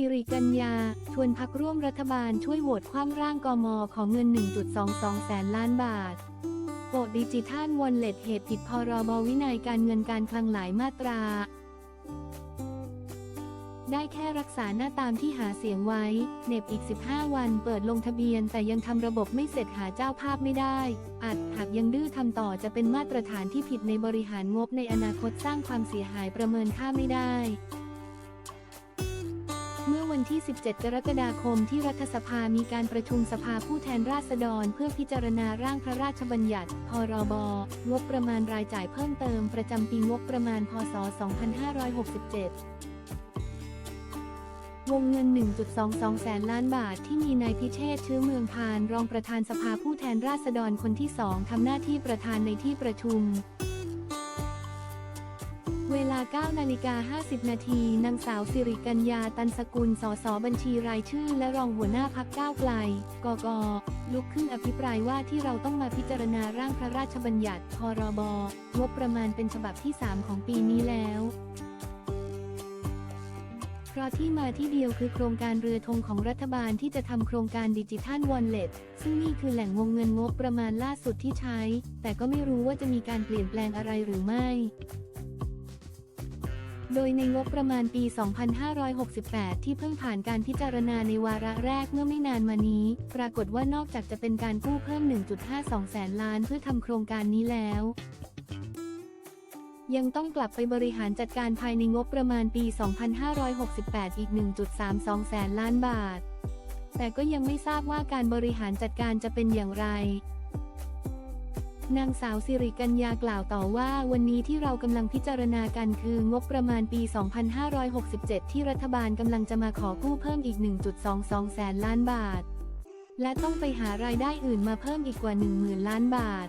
สิริกัญญา ชวนพักร่วมรัฐบาลช่วยโหวตคว่ำร่างกมของเงิน 1.22 แสนล้านบาทโปะดิจิทัลวอลเล็ตเหตุผิดพรบวินัยการเงินการคลังหลายมาตรา ได้แค่รักษาหน้าตามที่หาเสียงไว้ เน็บอีก 15 วันเปิดลงทะเบียนแต่ยังทำระบบไม่เสร็จหาเจ้าภาพไม่ได้ อาจหากยังดื้อทำต่อจะเป็นมาตรฐานที่ผิดในบริหารงบในอนาคตสร้างความเสียหายประเมินค่าไม่ได้ วันที่ 17 กรกฎาคมที่รัฐสภามีการประชุมสภาผู้แทนราษฎร เพื่อพิจารณาร่างพระราชบัญญัติ พรบ งบประมาณรายจ่ายเพิ่มเติมประจำปีงบประมาณ พศ 2567วงเงิน 1.22 แสนล้านบาทที่มีนายพิเชษชื้อเมืองพาน รองประธานสภาผู้แทนราษฎรคนที่สองทำหน้าที่ประธานในที่ประชุม 9นาฬิกา50 นาทีนางสาวสิริกัญญาตันสกุล สสบัญชีรายชื่อ และรองหัวหน้าพักก้าวไกล กก ลุกขึ้นอภิปรายว่าที่เราต้องมาพิจารณาร่างพระราชบัญญัติ พรบ งบประมาณเป็นฉบับที่ 3 ของปีนี้แล้วเพราะที่มาที่เดียวคือโครงการเรือธงของรัฐบาลที่จะทำโครงการดิจิทัลวอลเล็ตซึ่งนี่คือแหล่งวงเงินงบประมาณล่าสุดที่ใช้ แต่ก็ไม่รู้ว่าจะมีการเปลี่ยนแปลงอะไรหรือไม่ โดยในงบประมาณปี 2568 ที่เพิ่งผ่านการพิจารณาในวาระแรกเมื่อไม่นานมานี้ ปรากฏว่านอกจากจะเป็นการกู้เพิ่ม 1.52 แสนล้านเพื่อทำโครงการนี้แล้วยังต้องกลับไปบริหารจัดการภายในงบประมาณปี 2568 อีก 1.32 แสนล้านบาท แต่ก็ยังไม่ทราบว่าการบริหารจัดการจะเป็นอย่างไร นางสาวสิริกัญญากล่าวต่อว่าวันนี้ที่เรากำลังพิจารณากันคืองบประมาณปี 2567 ที่รัฐบาลกำลังจะมาขอกู้เพิ่มอีก 1.22 แสนล้านบาท และต้องไปหารายได้อื่นมาเพิ่มอีกกว่า 10,000 ล้านบาท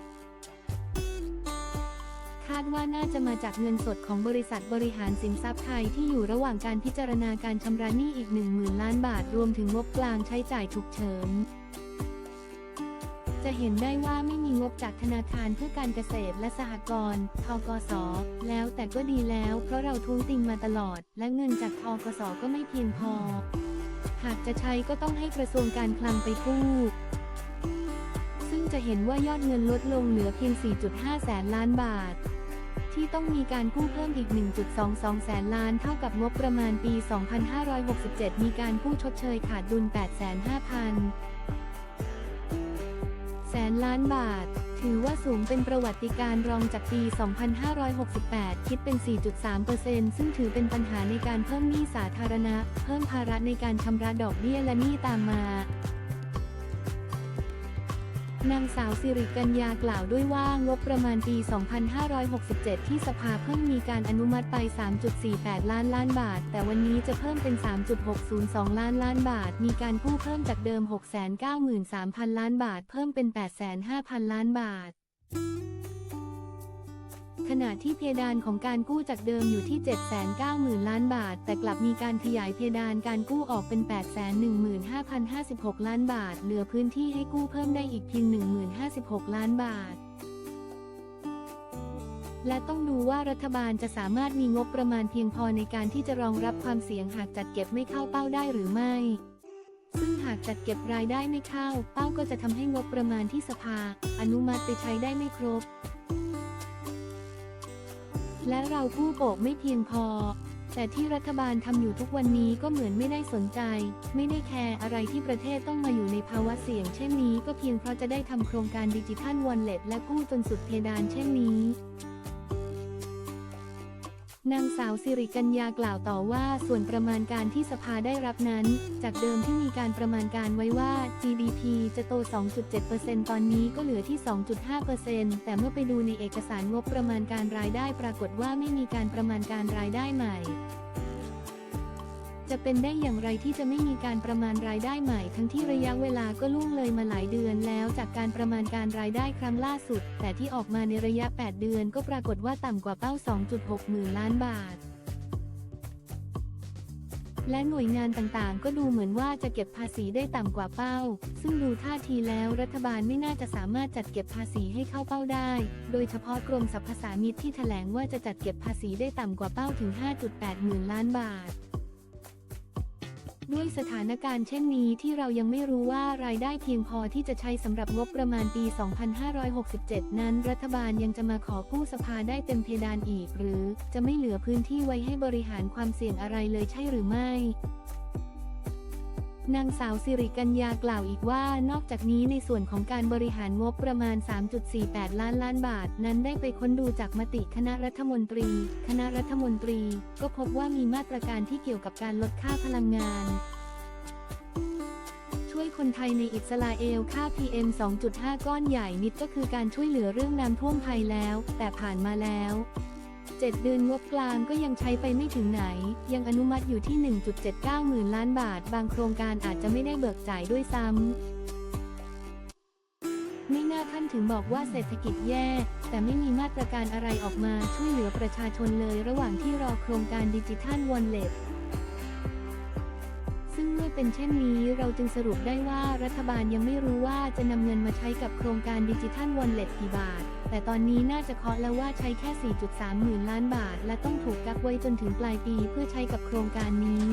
คาดว่าน่าจะมาจากเงินสดของบริษัทบริหารสินทรัพย์ไทยที่อยู่ระหว่างการพิจารณาการชำระหนี้อีก 10,000 ล้านบาท รวมถึงงบกลางใช้จ่ายฉุกเฉิน จะเห็นได้ว่าไม่มีงบจากธนาคารเพื่อการเกษตรและสหกรณ์ทกส แล้วแต่ก็ดีแล้ว เพราะเราท้วงติงมาตลอด และเงินจากทกส ก็ไม่เพียงพอ หากจะใช้ก็ต้องให้กระทรวงการคลังไปกู้ซึ่งจะเห็นว่ายอดเงินลดลงเหลือเพียง 4.5 แสนล้านบาท ที่ต้องมีการกู้เพิ่มอีก 1.22 แสนล้านเท่ากับงบประมาณปี 2567 มีการกู้ชดเชยขาดดุล 8,500,000 แสนล้านบาท ถือว่าสูงเป็นประวัติการณ์รองจากปี 2568 คิดเป็น 4.3%ซึ่งถือเป็นปัญหาในการเพิ่มหนี้สาธารณะ เพิ่มภาระในการชำระดอกเบี้ยและหนี้ตามมา นางสาวสิริกัญญากล่าวด้วยว่างบประมาณปี 2567 ที่สภาเพิ่งมีการอนุมัติไป 3.48 ล้านล้านบาท แต่วันนี้จะเพิ่มเป็น 3.602 ล้านล้านบาท มีการกู้เพิ่มจากเดิม 693,000 ล้านบาท เพิ่มเป็น805,000 ล้านบาท ขณะที่เพดานของการกู้จากเดิมอยู่ที่ 790,000 ล้านบาท แต่กลับมีการขยายเพดานการกู้ออกเป็น 815,056 ล้านบาท เหลือพื้นที่ให้กู้เพิ่มได้อีกเพียง 10,056 ล้านบาท และต้องดูว่ารัฐบาลจะสามารถมีงบประมาณเพียงพอในการที่จะรองรับความเสี่ยงหากจัดเก็บไม่เข้าเป้าได้หรือไม่ ซึ่งหากจัดเก็บรายได้ไม่เข้า เป้าก็จะทำให้งบประมาณที่สภา อนุมัติไปใช้ได้ไม่ครบ และเราผู้โปกไม่เพียงพอ แต่ที่รัฐบาลทำอยู่ทุกวันนี้ก็เหมือนไม่ได้สนใจ ไม่ได้แคร์อะไรที่ประเทศต้องมาอยู่ในภาวะเสี่ยง เช่นนี้ก็เพียงเพราะจะได้ทำโครงการดิจิทัลวอลเล็ตและกู้จนสุดเพดานเช่นนี้ นางสาวสิริกัญญากล่าวต่อว่าส่วนประมาณการที่สภาได้รับนั้น จากเดิมที่มีการประมาณการไว้ว่า GDP จะโต 2.7%ตอนนี้ก็เหลือที่ 2.5%แต่เมื่อไปดูในเอกสารงบประมาณการรายได้ปรากฏว่าไม่มีการประมาณการรายได้ใหม่ จะเป็นได้อย่างไรที่จะไม่มีการประมาณรายได้ใหม่ ทั้งที่ระยะเวลาก็ล่วงเลยมาหลายเดือนแล้วจากการประมาณการรายได้ครั้งล่าสุด แต่ที่ออกมาในระยะ 8 เดือนก็ปรากฏว่าต่ำกว่าเป้า 2.6 หมื่นล้านบาท และหน่วยงานต่างๆ ก็ดูเหมือนว่าจะเก็บภาษีได้ต่ำกว่าเป้า ซึ่งดูท่าทีแล้วรัฐบาลไม่น่าจะสามารถจัดเก็บภาษีให้เข้าเป้าได้ โดยเฉพาะกรมสรรพสามิตที่แถลงว่าจะจัดเก็บภาษีได้ต่ำกว่าเป้าถึง 5.8 หมื่นล้านบาท ด้วยสถานการณ์เช่นนี้ที่เรายังไม่รู้ว่ารายได้เพียงพอที่จะใช้สำหรับงบประมาณปี 2567 นั้น รัฐบาลยังจะมาขอกู้สภาได้เต็มเพดานอีก หรือจะไม่เหลือพื้นที่ไว้ให้บริหารความเสี่ยงอะไรเลยใช่หรือไม่ นางสาวสิริกัญญากล่าวอีกว่านอกจากนี้ในส่วนของการบริหารงบประมาณ 3.48 ล้านล้านบาท นั้นได้ไปค้นดูจากมติคณะรัฐมนตรี คณะรัฐมนตรี ก็พบว่ามีมาตรการที่เกี่ยวกับการลดค่าพลังงาน ช่วยคนไทยในอิสราเอลค่า PM 2.5 ก้อนใหญ่นิดก็คือการช่วยเหลือเรื่องน้ำท่วมภัยแล้ว แต่ผ่านมาแล้ว 7 เดือนงบกลางก็ยังใช้ไปไม่ถึงไหน ยังอนุมัติอยู่ที่ 1.79 หมื่นล้านบาท บางโครงการอาจจะไม่ได้เบิกจ่ายด้วยซ้ำ ไม่น่าท่านถึงบอกว่าเศรษฐกิจแย่ แต่ไม่มีมาตรการอะไรออกมาช่วยเหลือประชาชนเลยระหว่างที่รอโครงการดิจิทัลวอลเล็ต เป็นเช่นนี้เราจึงสรุปได้ว่ารัฐบาลยังไม่รู้ว่าจะนำเงินมาใช้กับโครงการดิจิทัลวอลเล็ตกี่บาท แต่ตอนนี้น่าจะเคาะแล้วว่าใช้แค่ 4.3 หมื่นล้านบาท และต้องถูกกักไว้จนถึงปลายปีเพื่อใช้กับโครงการนี้